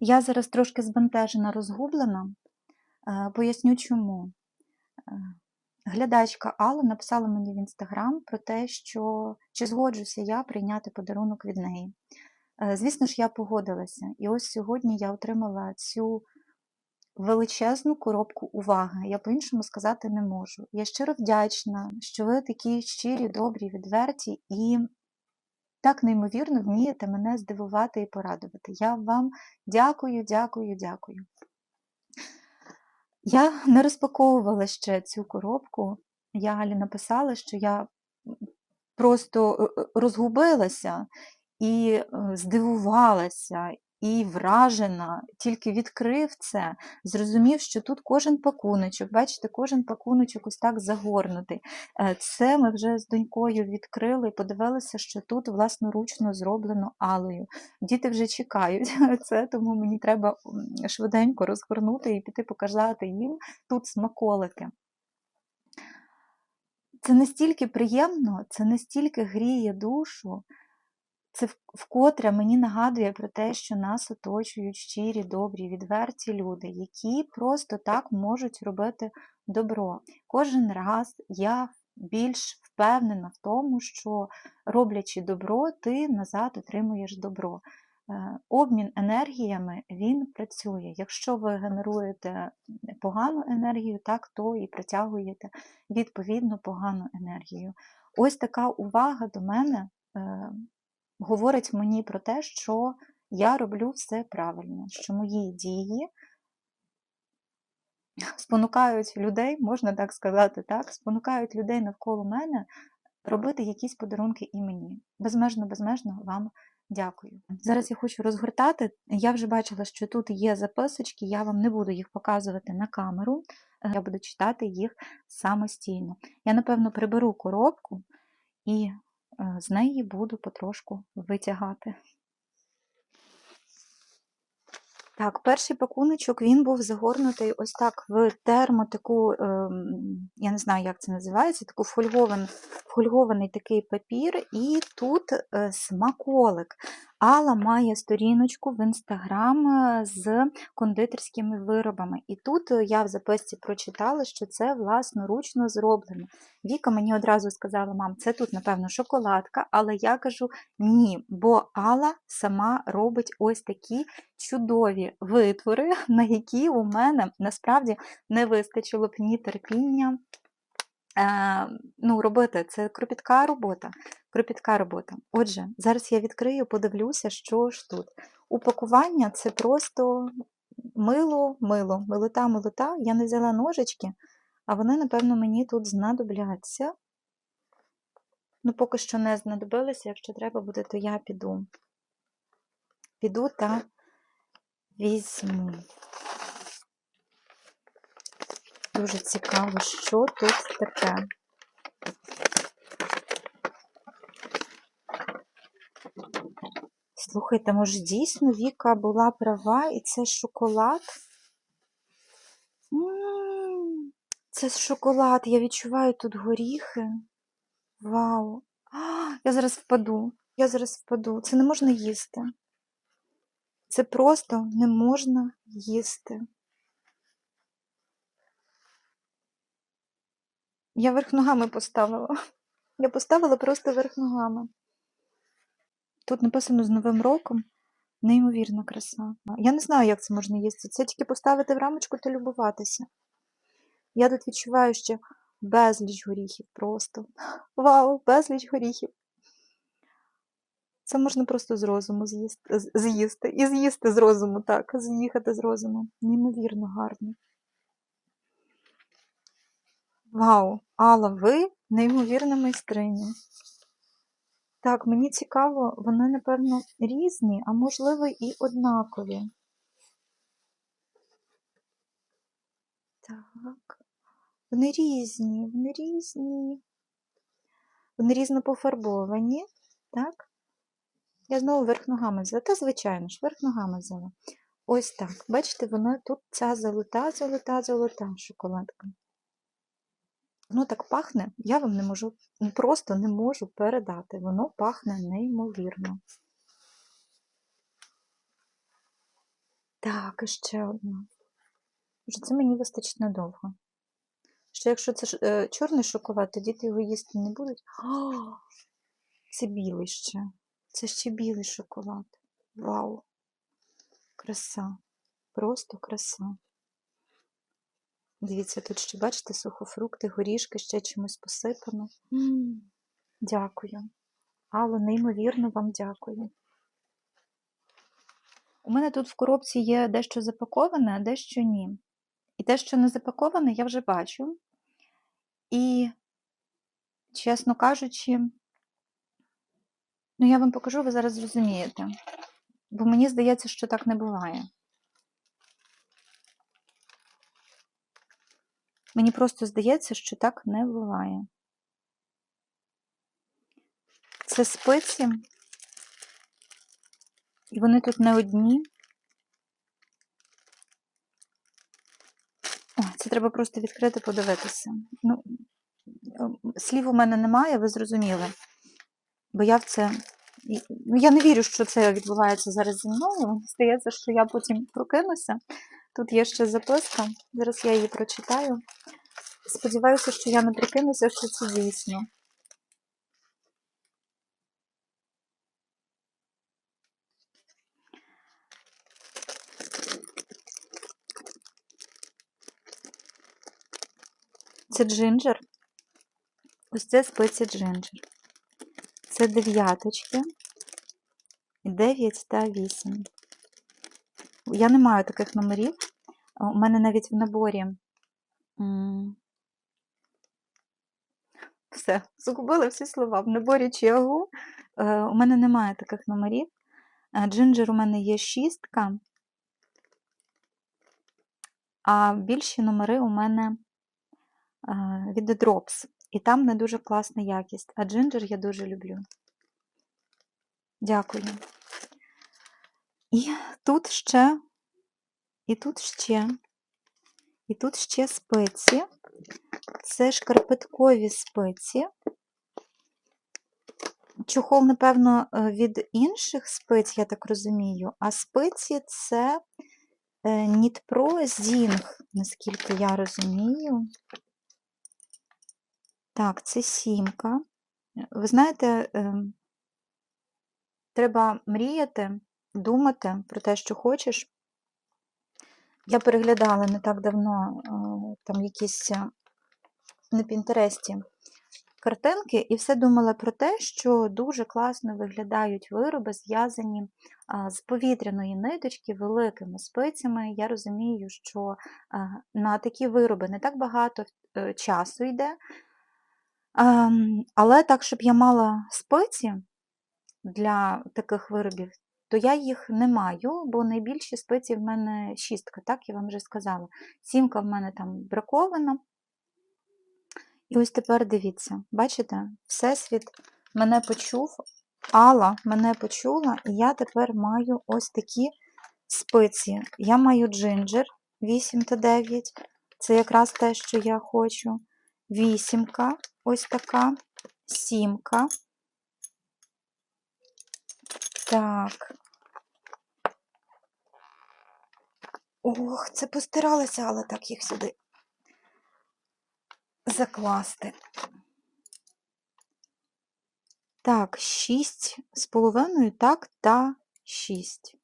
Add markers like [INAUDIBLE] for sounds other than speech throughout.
Я зараз трошки збентежена, розгублена. Е, Поясню чому. Е, Глядачка Алла написала мені в інстаграм про те, що чи згоджуся я прийняти подарунок від неї. Е, Звісно ж, я погодилася. І ось сьогодні я отримала цю величезну коробку уваги. Я по-іншому сказати не можу. Я щиро вдячна, що ви такі щирі, добрі, відверті і так неймовірно вмієте мене здивувати і порадувати. Я вам дякую, дякую, дякую. Я не розпаковувала ще цю коробку. Я Алі написала, що я просто е, е, розгубилася і е, здивувалася, і вражена, тільки відкрив це, зрозумів, що тут кожен пакуночок, бачите, кожен пакуночок ось так загорнутий. Е, Це ми вже з донькою відкрили і подивилися, що тут власноручно зроблено алою. Діти вже чекають [LAUGHS] це, тому мені треба швиденько розгорнути і піти показати їм тут смаколики. Це настільки приємно, це настільки гріє душу, це вкотре мені нагадує про те, що нас оточують щирі, добрі, відверті люди, які просто так можуть робити добро. Кожен раз я більш впевнена в тому, що роблячи добро, ти назад отримуєш добро. Е, Обмін енергіями він працює. Якщо ви генеруєте погану енергію, так то і притягуєте відповідно погану енергію. Ось така увага до мене е, говорить мені про те, що я роблю все правильно, що мої дії спонукають людей, можна так сказати, так, спонукають людей навколо мене робити якісь подарунки і мені. Безмежно, безмежно вам дякую. Зараз я хочу розгортати. Я вже бачила, що тут є записочки, я вам не буду їх показувати на камеру, е, я буду читати їх самостійно. Я, напевно, приберу коробку і з неї буду потрошку витягати. Так, перший пакуночок він був загорнутий ось так в термо таку, ем, я не знаю, як це називається, таку фольгований, фольгований такий папір, і тут е, смаколик. Алла має сторіночку в інстаграм е, з кондитерськими виробами. І тут е, я в записці прочитала, що це власноручно зроблено. Віка мені одразу сказала, мам, це тут, напевно, шоколадка, але я кажу ні, бо Алла сама робить ось такі чудові витвори, [LAUGHS] на які у мене насправді не вистачило б ні терпіння. Е, ну, робити це кропітка робота. Кропітка робота. Отже, зараз я відкрию, подивлюся, що ж тут. Упакування це просто мило, мило, милота, милота. Я не взяла ножички, а вони, напевно, мені тут знадобляться. Ну, поки що не знадобилися, якщо треба буде, то я піду. Піду та візьму. Дуже цікаво, що тут таке. Слухайте, може, дійсно Віка була права, і це шоколад? М, Це шоколад, я відчуваю тут горіхи. Вау! А, я зараз впаду. Я зараз впаду. Це не можна їсти. Це просто не можна їсти. Я верх ногами поставила. Я поставила просто верх ногами. Тут написано з Новим роком. Неймовірна краса. Я не знаю, як це можна їсти. Це тільки поставити в рамочку та любуватися. Я тут відчуваю ще безліч горіхів просто. Вау, безліч горіхів. Це можна просто з розуму з'їсти, з'їсти. І з'їсти з розуму, так, з'їхати з розуму. Неймовірно гарно. Вау, Алла, ви неймовірна майстриня. Так, мені цікаво, вони, напевно, різні, а можливо і однакові. Так. Вони різні, вони різні. Вони різно пофарбовані, так? Я знову верх ногами взяла. Та, звичайно ж, верх ногами взяла. Ось так. Бачите, вона тут ця золота, золота, золота шоколадка. Воно так пахне, я вам не можу, ну, просто не можу передати. Воно пахне неймовірно. Так, і ще одна. Це мені вистачить надовго. Ще якщо це е, чорний шоколад, то діти його їсти не будуть. О, це білий ще. Це ще білий шоколад. Вау! Краса. Просто краса. Дивіться, тут ще, бачите, сухофрукти, горішки, ще чимось посипано. М, Дякую. Алло, неймовірно вам дякую. У мене тут в коробці є дещо запаковане, а дещо ні. І те, що не запаковане, я вже бачу. І, чесно кажучи, ну я вам покажу, ви зараз зрозумієте. Бо мені здається, що так не буває. Мені просто здається, що так не буває. Це спиці, і вони тут не одні. О, це треба просто відкрити, подивитися. Ну, ем, слів у мене немає, ви зрозуміли. Бо я в це. Ну, я не вірю, що це відбувається зараз зі мною. Здається, що я потім прокинуся. Тут є ще записка. Зараз я її прочитаю. Сподіваюся, що я не прикинуся, що це дійсно. Це джинджер. Ось це спиці джинджер. Це дев'яточки. 9 та 8. Я не маю таких номерів. У мене навіть в наборі. Все, загубила всі слова. В наборі Чіагу е, у мене немає таких номерів. Е, Джинджер у мене є шістка, а більші номери у мене е, від Drops. І там не дуже класна якість. А джинджер я дуже люблю. Дякую. І тут ще, і тут ще, і тут ще спеці. Це шкарпеткові спеці. Чохол, напевно, е, від інших спиць, я так розумію, а спиці це е, Нітпро Зінг, наскільки я розумію. Так, це сімка. Ви знаєте, ем, треба мріяти, думати про те, що хочеш. Я переглядала не так давно е, там якісь е, на Пінтересті картинки і все думала про те, що дуже класно виглядають вироби, зв'язані з повітряної ниточки великими спицями. Я розумію, що на такі вироби не так багато е, часу йде. Ем, Але так, щоб я мала спиці для таких виробів, то я їх не маю, бо найбільші спиці в мене шістка, так я вам вже сказала. Сімка в мене там бракована. І ось тепер дивіться, бачите, Всесвіт мене почув, Алла мене почула, і я тепер маю ось такі спиці. Я маю джинджер 8 та 9. Це якраз те, що я хочу. Вісімка, ось така, сімка. Так. Ох, це постиралася, але так їх сюди закласти. Так, шість з половиною, так, та шість.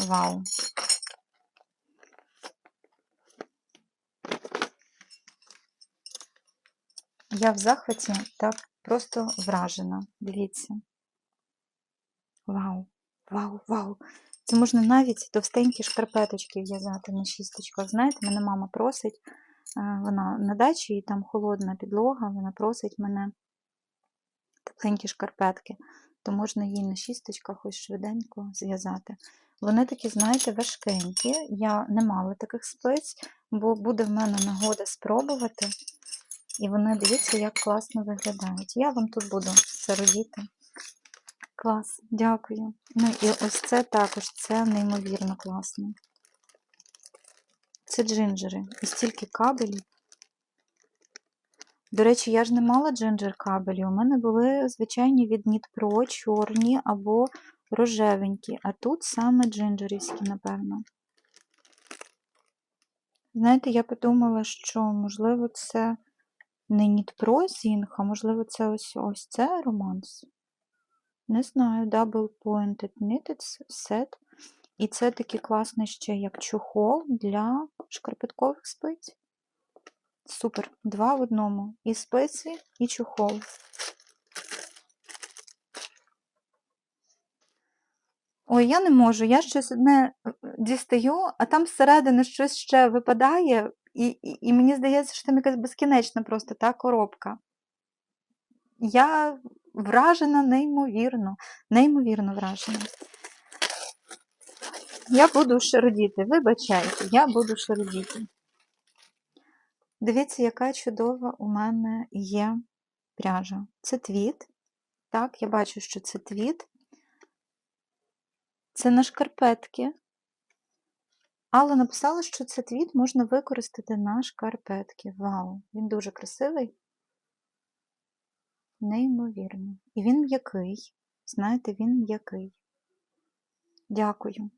Вау. Я в захваті так просто вражена. Дивіться. Вау, вау, вау. Це можна навіть товстенькі шкарпеточки в'язати на шісточках. Знаєте, мене мама просить, е, вона на дачі, і там холодна підлога, вона просить мене тепленькі шкарпетки, то можна їй на шісточках ось швиденько зв'язати. Вони такі, знаєте, важкенькі. Я не мала таких спиць, бо буде в мене нагода спробувати. І вони, дивіться, як класно виглядають. Я вам тут буду це робити. Клас, дякую. Ну і ось це також, це неймовірно класно. Це джинджери. І стільки кабелів. До речі, я ж не мала джинджер кабелі. У мене були звичайні від Нітпро, чорні або рожевенькі, а тут саме джинджерівські, напевно. Знаєте, я подумала, що, можливо, це не Pro Zing, а можливо, це ось, ось це романс. Не знаю, Double Pointed Knitted Set. І це такий класний ще як чохол для шкарпеткових спиць. Супер. Два в одному. І спиці, і чохол. Ой, я не можу. Я щось одне е, дістаю, а там зсередини щось ще випадає, і, і, і мені здається, що там якась безкінечна просто та коробка. Я вражена неймовірно, неймовірно вражена. Я буду шародіти, вибачайте, я буду шародіти. Дивіться, яка чудова у мене є пряжа. Це твіт. Так, я бачу, що це твіт. Це на шкарпетки. Алла написала, що це твіт можна використати на шкарпетки. Вау! Він дуже красивий. Неймовірно. І він м'який. Знаєте, він м'який. Дякую.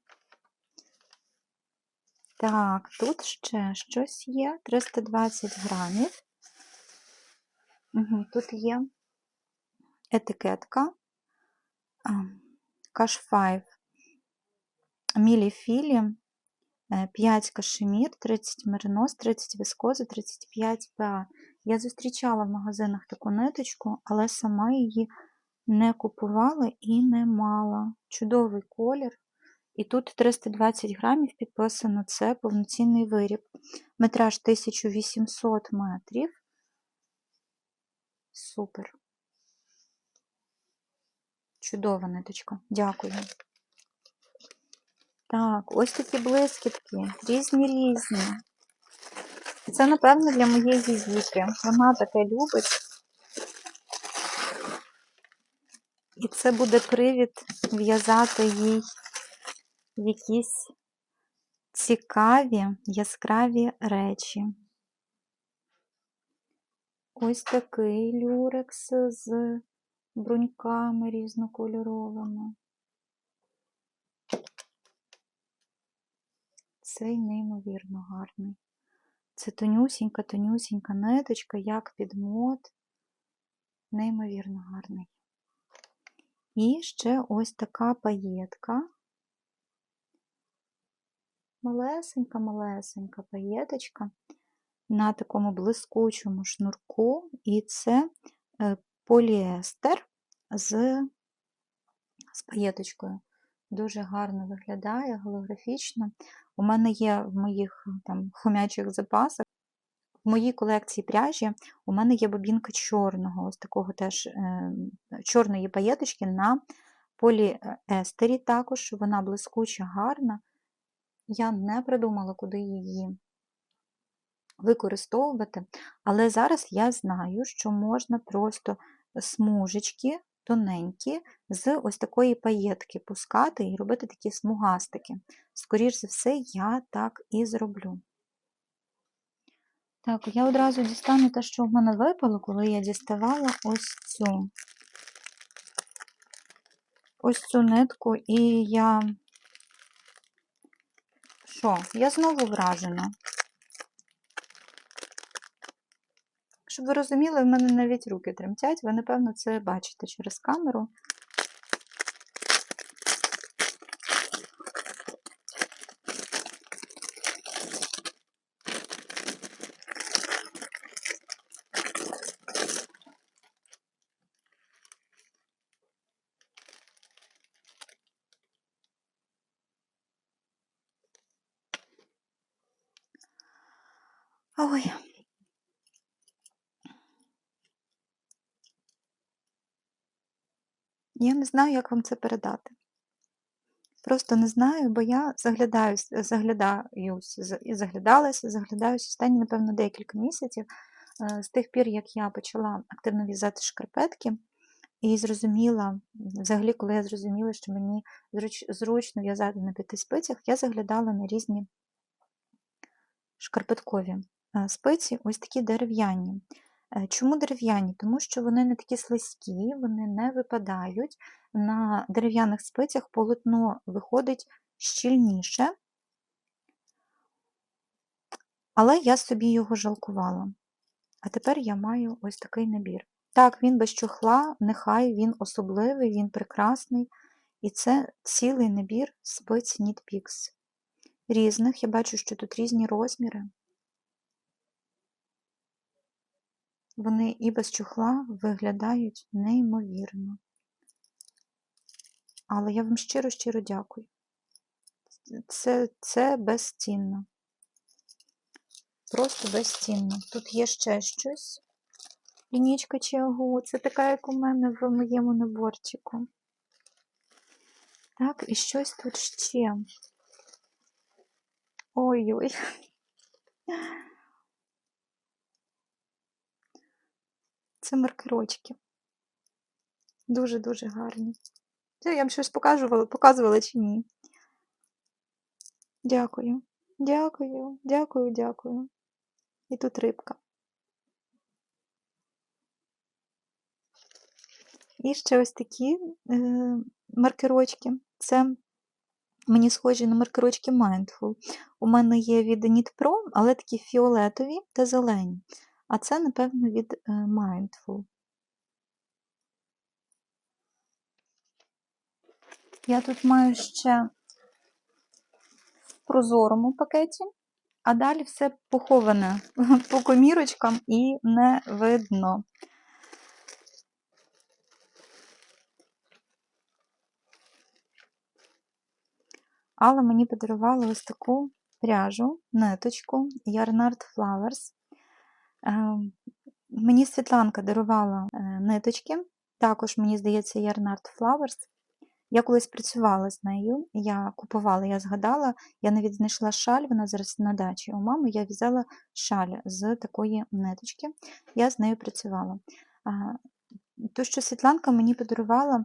Так, тут ще щось є. 320 грамів. Угу, Тут є етикетка. 5 міліфілі, 5 кашемір, 30 меринос, 30 вискози, 35 ПА. Я зустрічала в магазинах таку ниточку, але сама її не купувала і не мала. Чудовий колір. І тут 320 грамів підписано це повноцінний виріб. Метраж 1800 метрів. Супер. Чудова ниточка. Дякую. Так, ось такі блискітки. Різні різні. Це, напевно, для моєї діти. Вона таке любить. І це буде привід в'язати їй якісь цікаві, яскраві речі. Ось такий люрекс з бруньками різнокольоровими. Цей неймовірно гарний. Це тонюсінька, тонюсінька ниточка, як під мод. Неймовірно гарний. І ще ось така паєтка. Малесенька-малесенька паєточка на такому блискучому шнурку, і це е, поліестер з, з паєточкою. Дуже гарно виглядає, голографічно. У мене є в моїх там хомячих запасах. В моїй колекції пряжі у мене є бобінка чорного, ось такого теж е, чорної паєточки на поліестері також. Вона блискуча, гарна. Я не придумала, куди її використовувати, але зараз я знаю, що можна просто смужечки тоненькі з ось такої паєтки пускати і робити такі смугастики. Скоріше за все, я так і зроблю. Так, я одразу дістану те, що в мене випало, коли я діставала ось цю ось цю нитку, і я. Що? Я знову вражена. Щоб ви розуміли, в мене навіть руки тремтять, ви, напевно, це бачите через камеру. Ой. Я не знаю, як вам це передати. Просто не знаю, бо я заглядаюсь, заглядаюсь, і заглядалася, заглядаюсь останні, напевно, декілька місяців е, з тих пір, як я почала активно в'язати шкарпетки, і зрозуміла, взагалі, коли я зрозуміла, що мені зручно в'язати на п'яти спицях, я заглядала на різні шкарпеткові е, спиці, ось такі дерев'яні. Е, Чому дерев'яні? Тому що вони не такі слизькі, вони не випадають. На дерев'яних спицях полотно виходить щільніше, але я собі його жалкувала. А тепер я маю ось такий набір. Так, він без чохла, нехай він особливий, він прекрасний. І це цілий набір спиць Knit. Різних, я бачу, що тут різні розміри. Вони і без чохла виглядають неймовірно. Але я вам щиро-щиро дякую. Це, це безцінно. Просто безцінно. Тут є ще щось. Лінічка Чіагу. Це така, як у мене в моєму наборчику. Так, і щось тут ще. Ой-ой. Це маркерочки. Дуже-дуже гарні. Це я вам щось показувала, показувала чи ні? Дякую. Дякую, дякую, дякую. І тут рибка. І ще ось такі е, маркерочки. Це мені схожі на маркерочки Mindful. У мене є від Knit Pro, але такі фіолетові та зелені. А це, напевно, від е, Mindful. Я тут маю ще в прозорому пакеті, а далі все поховане [LAUGHS] по комірочкам і не видно. Алла мені подарувала ось таку пряжу, ниточку Yarnard Flowers. Е, Мені Світланка дарувала е, ниточки, також, мені здається, Yarnard Flowers. Я колись працювала з нею, я купувала, я згадала, я навіть знайшла шаль, вона зараз на дачі у мами, я в'язала шаль з такої ниточки, я з нею працювала. То, що Світланка мені подарувала,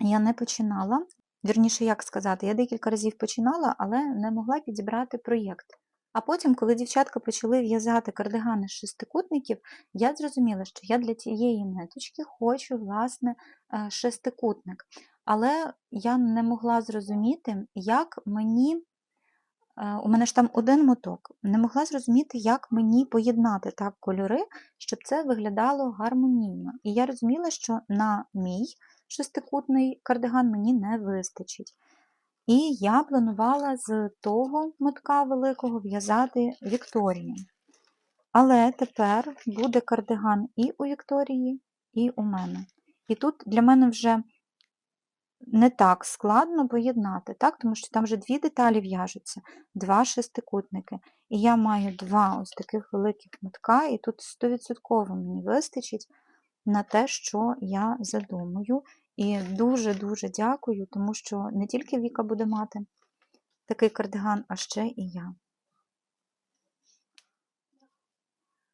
я не починала. Вірніше, як сказати, я декілька разів починала, але не могла підібрати проєкт. А потім, коли дівчатка почали в'язати кардигани з шестикутників, я зрозуміла, що я для тієї ниточки хочу, власне, е, шестикутник. Але я не могла зрозуміти, як мені, е, у мене ж там один моток, не могла зрозуміти, як мені поєднати так кольори, щоб це виглядало гармонійно. І я розуміла, що на мій шестикутний кардиган мені не вистачить. І я планувала з того мотка великого в'язати Вікторію. Але тепер буде кардиган і у Вікторії, і у мене. І тут для мене вже не так складно поєднати, так? тому що там вже дві деталі в'яжуться, два шестикутники. І я маю два ось таких великих мотка, і тут 100% мені вистачить на те, що я задумую. І дуже-дуже дякую, тому що не тільки Віка буде мати такий кардиган, а ще і я.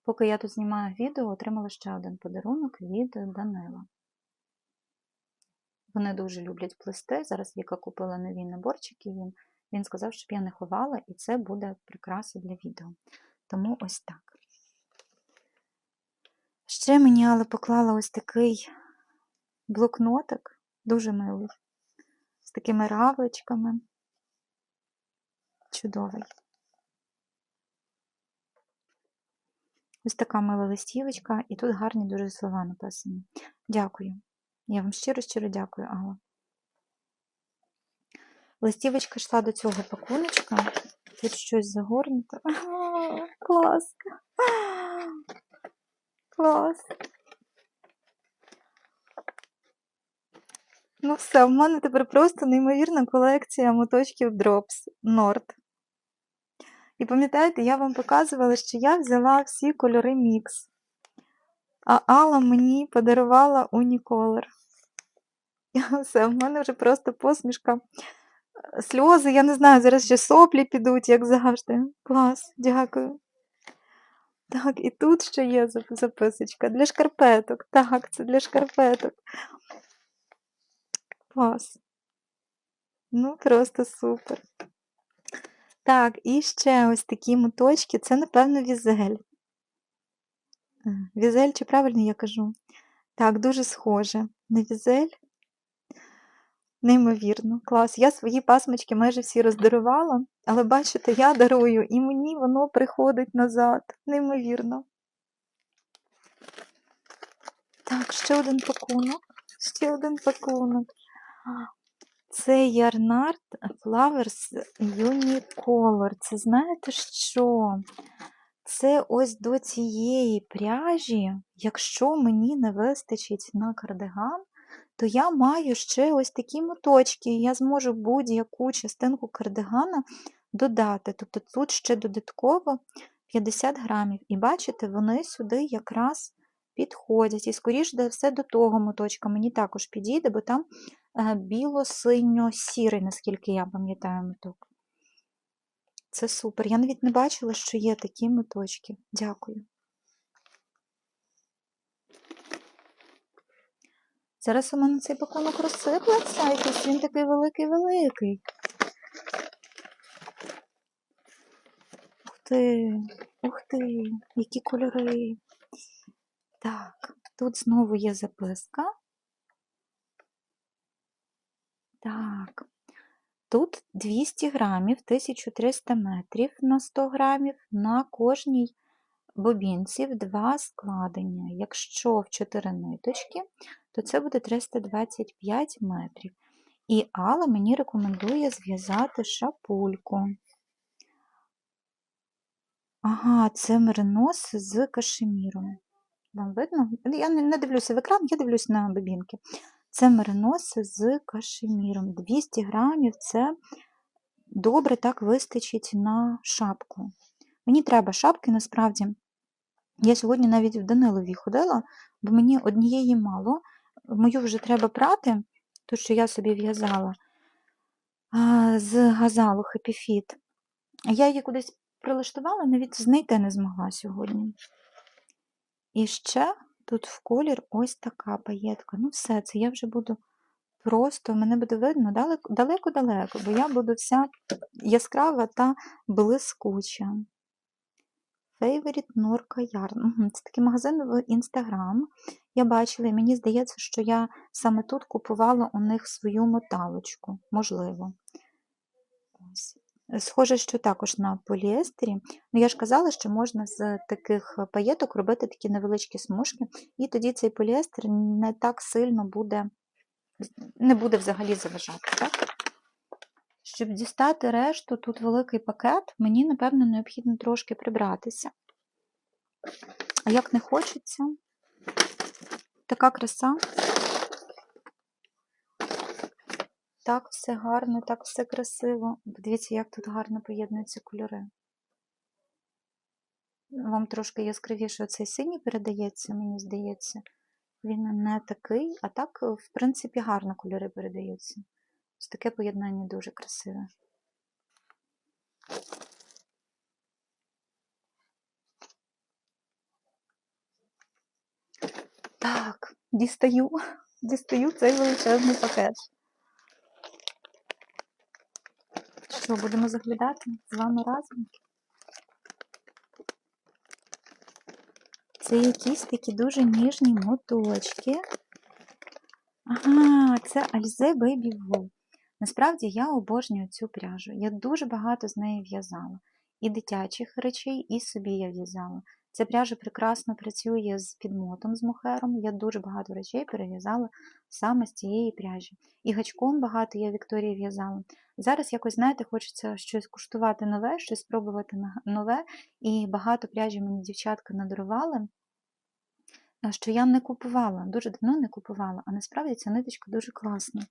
Поки я тут знімаю відео, отримала ще один подарунок від Данила. Вони дуже люблять плести. Зараз Віка купила нові наборчики їм. Він сказав, щоб я не ховала, і це буде прикраса для відео. Тому ось так. Ще мені але поклала ось такий блокнотик, дуже милий, з такими равличками. Чудовий. Ось така мила листівочка, і тут гарні дуже слова написані. Дякую. Я вам щиро-щиро дякую, Алла. Листівочка йшла до цього пакуночка. Тут щось загорнуто. [LAUGHS] Клас! Клас! Ну все, в мене тепер просто неймовірна колекція моточків Drops Nord. І пам'ятаєте, я вам показувала, що я взяла всі кольори мікс. А Алла мені подарувала уніколор. [LAUGHS] Все, в мене вже просто посмішка. Сльози, я не знаю, зараз ще соплі підуть, як завжди. Клас, дякую. Так, і тут ще є записочка для шкарпеток. Так, це для шкарпеток. Клас. Ну, просто супер. Так, і ще ось такі моточки. Це, напевно, візель. Е, Візель, чи правильно я кажу? Так, дуже схоже. На візель. Неймовірно, клас. Я свої пасмочки майже всі роздарувала, але бачите, я дарую, і мені воно приходить назад. Неймовірно. Так, ще один пакунок. Ще один пакунок. Це Ярнард Flowers Unicolor. Це знаєте що? Це ось до цієї пряжі, якщо мені не вистачить на кардиган, то я маю ще ось такі моточки, я зможу будь-яку частинку кардигана додати. Тобто тут ще додатково 50 грамів. І бачите, вони сюди якраз підходять. І, скоріш за все, до того моточка мені також підійде, бо там е, біло-синьо-сірий, наскільки я пам'ятаю, моток. Це супер. Я навіть не бачила, що є такі моточки. Дякую. Зараз у мене цей пакунок розсиплеться, якийсь він такий великий-великий. Ух ти, ух ти, які кольори. Так, тут знову є записка. Так, тут 200 грамів, 1300 метрів на 100 грамів, на кожній бобінці в два складення. Якщо в 4 ниточки, то це буде 325 метрів. І Алла мені рекомендує зв'язати шапульку. Ага, це меринос з кашеміром. Вам видно? Я не, дивлюся в екран, я дивлюся на бобінки. Це меринос з кашеміром. 200 грамів це добре так вистачить на шапку. Мені треба шапки, насправді. Я сьогодні навіть в Данилові ходила, бо мені однієї мало. Мою вже треба прати, ту, що я собі в'язала з газалу Happy. Я її кудись прилаштувала, навіть знайти не змогла сьогодні. І ще тут в колір ось така паєтка. Ну, все, це я вже буду просто, мене буде видно далеко-далеко, бо я буду вся яскрава та блискуча. Favorite Norca Yarn. Це такий магазин в Інстаграм. Я бачила, і мені здається, що я саме тут купувала у них свою моталочку, можливо. Схоже, що також на поліестері. Ну, я ж казала, що можна з таких паєток робити такі невеличкі смужки, і тоді цей поліестер не так сильно буде, не буде взагалі заважати. Так? Щоб дістати решту, тут великий пакет, мені, напевно, необхідно трошки прибратися. А як не хочеться, така краса. Так все гарно, так все красиво. Подивіться, як тут гарно поєднуються кольори. Вам трошки яскравіше оцей синій передається, мені здається. Він не такий, а так, в принципі, гарно кольори передаються. Ось таке поєднання дуже красиве. Так, дістаю, [LAUGHS] дістаю цей величезний пакет. Що, будемо заглядати з вами разом? Це якісь такі дуже ніжні моточки. Ага, це Альзе Baby Wool. Насправді я обожнюю цю пряжу. Я дуже багато з неї в'язала. І дитячих речей, і собі я в'язала. Ця пряжа прекрасно працює з підмотом, з мохером. Я дуже багато речей перев'язала саме з цієї пряжі. І гачком багато я Вікторії в'язала. Зараз якось, знаєте, хочеться щось куштувати нове, щось спробувати нове. І багато пряжі мені дівчатка надарували, що я не купувала, дуже давно не купувала, а насправді ця ниточка дуже класна.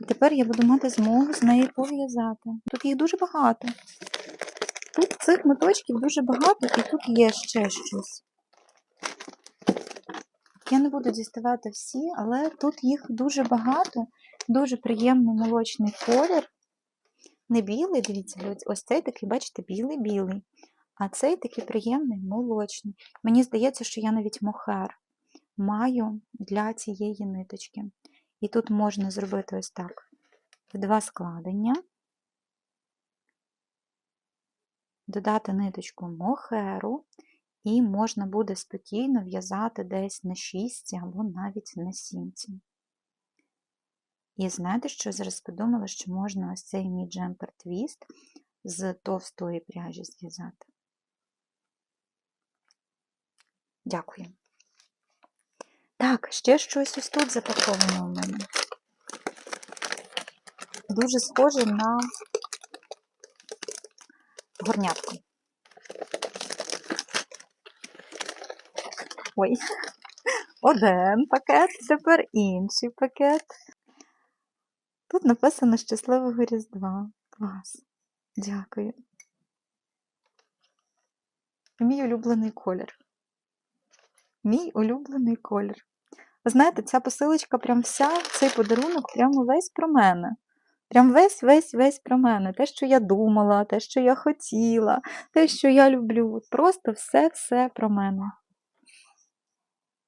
І тепер я буду мати змогу з нею пов'язати. Тут їх дуже багато. Тут цих моточків дуже багато, і тут є ще щось. Я не буду діставати всі, але тут їх дуже багато, дуже приємний молочний колір. Не білий, дивіться, ось цей такий, бачите, білий-білий. А цей такий приємний молочний. Мені здається, що я навіть мохер маю для цієї ниточки. І тут можна зробити ось так: в два складення. Додати ниточку мохеру і можна буде спокійно в'язати десь на шістці або навіть на сімці. І знаєте, що зараз подумала, що можна ось цей мій джемпер твіст з товстої пряжі зв'язати. Дякую. Так, ще щось ось тут запаковано у мене. Дуже схоже на горнятку. Ой, один пакет, тепер інший пакет. Тут написано щасливого Різдва. Клас. Дякую. Мій улюблений колір. Мій улюблений колір. Знаєте, ця посилочка прям вся, цей подарунок прямо весь про мене. Прям весь, весь, весь про мене. Те, що я думала, те, що я хотіла, те, що я люблю. Просто все-все про мене.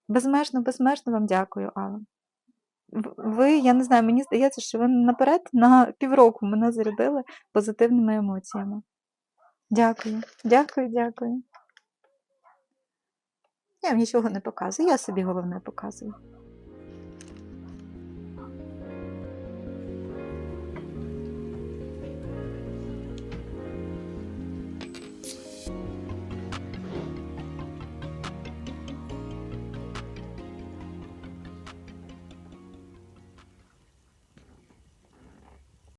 Безмежно, безмежно вам дякую, Алла. Ви, я не знаю, мені здається, що ви наперед на півроку мене зарядили позитивними емоціями. Дякую, дякую, дякую. Я вам нічого не показую, я собі головне показую.